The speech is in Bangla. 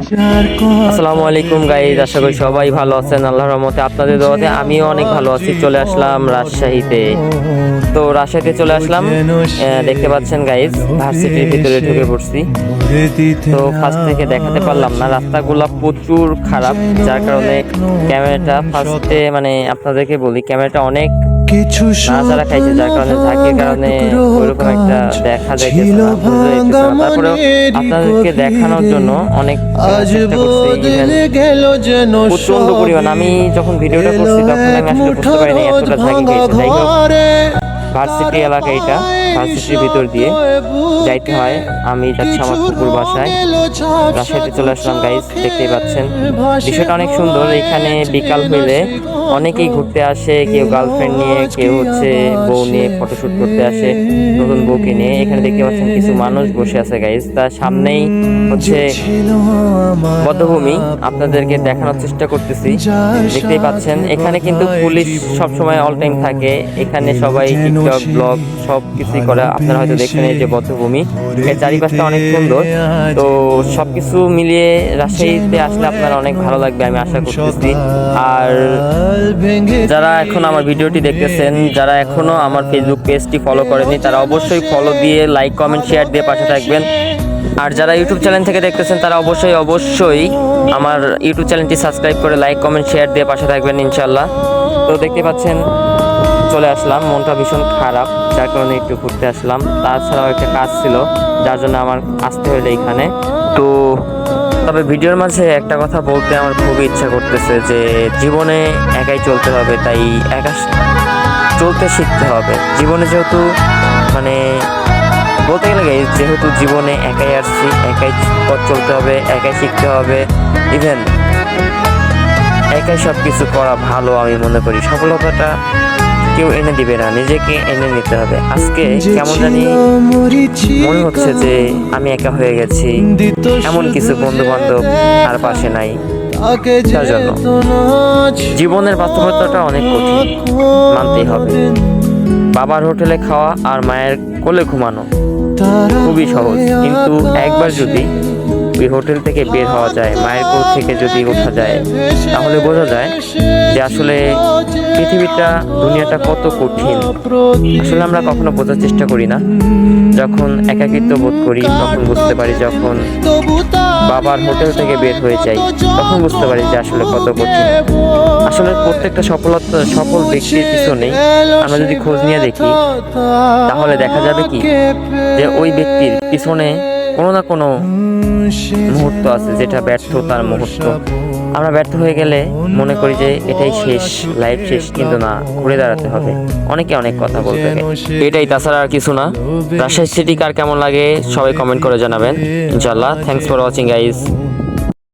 আসসালামু আলাইকুম গাইজ আশা করি সবাই ভালো আছেন আল্লাহর রহমতে। আপনাদের দোয়াতে আমিও অনেক ভালো আছি। চলে আসলাম রাজশাহীতে। তো রাজশাহীতে চলে আসলাম। দেখতে পাচ্ছেন গাইজ ভার্সিটির ভিতরে ঢুকে পড়ছি। তো ফার্স্ট থেকে দেখাতে পারলাম না। রাস্তাগুলো প্রচুর খারাপ যার কারণে ক্যামেরাটা ফার্স্টে মানে আপনাদেরকে বলি ক্যামেরাটা অনেক কিছু নাড়াচাড়া খাইছে যার কারণে ঝাঁকির কারণে ওইরকম দেখা যাইতেছে না তারপরেও আপনাদেরকে দেখানোর জন্য অনেক চেষ্টা করছি প্রচণ্ড পরিমাণ। আমি যখন ভিডিওটা করছি তখন আমি আসলে বুঝতে পারিনি এতটা থাকি খেয়েছে যাই হোক ভার্সিটি এলাকা এটা। ভার্সিটির ভিতর দিয়ে যাইতে হয়। আমি যাচ্ছি আমার কুকুর বাসায়। রাজশাহীতে চলে আসলাম গাইস দেখতেই পাচ্ছেন। বিষয়টা অনেক সুন্দর। এখানে বিকাল হইলে অনেকেই ঘুরতে আসে, কেউ গার্লফ্রেন্ড নিয়ে, কেউ হচ্ছে বউ নিয়ে ফটোশুট করতে আসে, নতুন বউকে নিয়ে। এখানে দেখতে পাচ্ছেন কিছু মানুষ বসে আছে গাইজ তার সামনেই হচ্ছে বদ্ধভূমি। আপনাদেরকে দেখানোর চেষ্টা করতেছি। দেখতেই পাচ্ছেন, এখানে কিন্তু পুলিশ সবসময় অল টাইম থাকে। এখানে সবাই টিকটক ব্লগ সব কিছুই করে। আপনারা হয়তো দেখছেন এই যে বদ্ধভূমি এর চারিপাশটা অনেক সুন্দর। তো সবকিছু মিলিয়ে রাজশাহীতে আসলে আপনার অনেক ভালো লাগবে আমি আশা করতেছি। আর যারা এখন আমার ভিডিওটি দেখতেছেন যারা এখনও আমার ফেসবুক পেজটি ফলো করেনি তারা অবশ্যই ফলো দিয়ে লাইক কমেন্ট শেয়ার দিয়ে পাশে থাকবেন। আর যারা ইউটিউব চ্যানেল থেকে দেখতেছেন তারা অবশ্যই অবশ্যই আমার ইউটিউব চ্যানেলটি সাবস্ক্রাইব করে লাইক কমেন্ট শেয়ার দিয়ে পাশে থাকবেন ইনশাল্লাহ তো দেখতে পাচ্ছেন চলে আসলাম, মনটা ভীষণ খারাপ, যার কারণে একটু ঘুরতে আসলাম। তাছাড়াও একটা কাজ ছিল, যার জন্য আমার আসতে হলো এখানে। তো তবে ভিডিওর মাঝে একটা কথা বলতে আমার খুবই ইচ্ছা করতেছে যে, জীবনে একাই চলতে হবে, তাই একা চলতে শিখতে হবে। জীবনে যেহেতু মানে বলতে গেলে যেহেতু জীবনে একাই আসছি, একাই পথ চলতে হবে, একাই শিখতে হবে ইভেন একাই সব কিছু করা ভালো আমি মনে করি। সফলতাটা কেউ এনে দিবে না নিজেকে এনে নিতে হবে। আজকে কেমন জানি মনে হচ্ছে যে আমি একা হয়ে গেছি। এমন কিছু বন্ধু বান্ধব আর পাশে নাই। তার জন্য জীবনের বাস্তবতাটা অনেক কঠিন। মানতেই হবে। বাবার হোটেলে খাওয়া আর মায়ের কোলে ঘুমানো খুবই সহজ। কিন্তু একবার যদি হোটেল থেকে বের হওয়া যায়, মায়ের কোল থেকে যদি ওঠা যায়, তাহলে বোঝা যায় যে আসলে পৃথিবীটা, দুনিয়াটা কত কঠিন। আসলে আমরা কখনো বোঝার চেষ্টা করি না। যখন একাকিত্ব বোধ করি, তখন বুঝতে পারি যখন বাবার হোটেল থেকে বের হয়ে যাই, তখন বুঝতে পারি যে আসলে কত কঠিন। আসলে প্রত্যেকটা সফলতা, সফল ব্যক্তির পিছনেই আমরা যদি খোঁজ নিয়ে দেখি, তাহলে দেখা যাবে কি? যে ওই ব্যক্তির পিছনে কোনো না কোনো মুহূর্ত আছে যেটা ব্যর্থতার মুহূর্ত। আমরা ব্যর্থ হয়ে গেলে মনে করি যে এটাই শেষ লাইফ শেষ, কিন্তু না, ঘুরে দাঁড়াতে হবে। অনেকে অনেক কথা বলতে এটাই তাছাড়া আর কিছু না। রাজশাহী সিটি কার কেমন লাগে সবাই কমেন্ট করে জানাবেন। ইনশাল্লাহ থ্যাংকস ফর ওয়াচিং গাইজ